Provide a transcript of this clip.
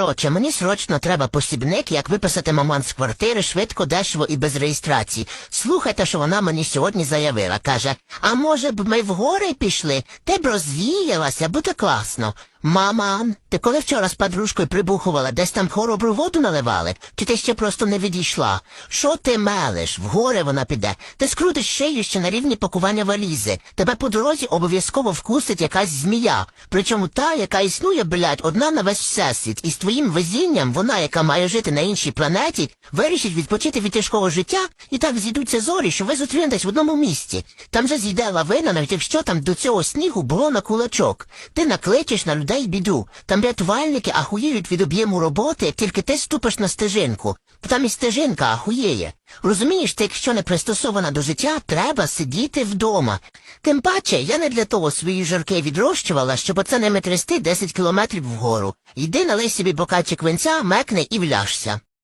Короче, мені срочно треба посібник, як виписати маман з квартири швидко, дешево і без реєстрації. Слухайте, що вона мені сьогодні заявила. Каже, а може б ми в гори пішли? Ти б розвіялася, буде класно. Маман, ти коли вчора з подружкою прибухувала, десь там хоробру воду наливали? Чи ти ще просто не відійшла? Що ти мелиш? В гори вона піде. Ти скрутиш шию ще на рівні пакування валізи. Тебе по дорозі обов'язково вкусить якась змія. Причому та, яка існує, блядь, одна на весь всесвіт. І з твоїм везінням вона, яка має жити на іншій планеті, вирішить відпочити від тяжкого життя, і так зійдуться зорі, що ви зустрінетесь в одному місці. Там же зійде лавина, навіть якщо там до цього снігу було на кулачок. Ти накличеш на людей біду. Там рятувальники ахуєють від об'єму роботи, як тільки ти ступиш на стежинку. Там і стежинка ахуєє. Розумієш, ти якщо не пристосована до життя, треба сидіти вдома. Тим паче, я не для того свої жарки відрощувала, щоб оце не трясти 10 кілометрів вгору. Йди налий собі бокальчик винця, мекни і вляжся.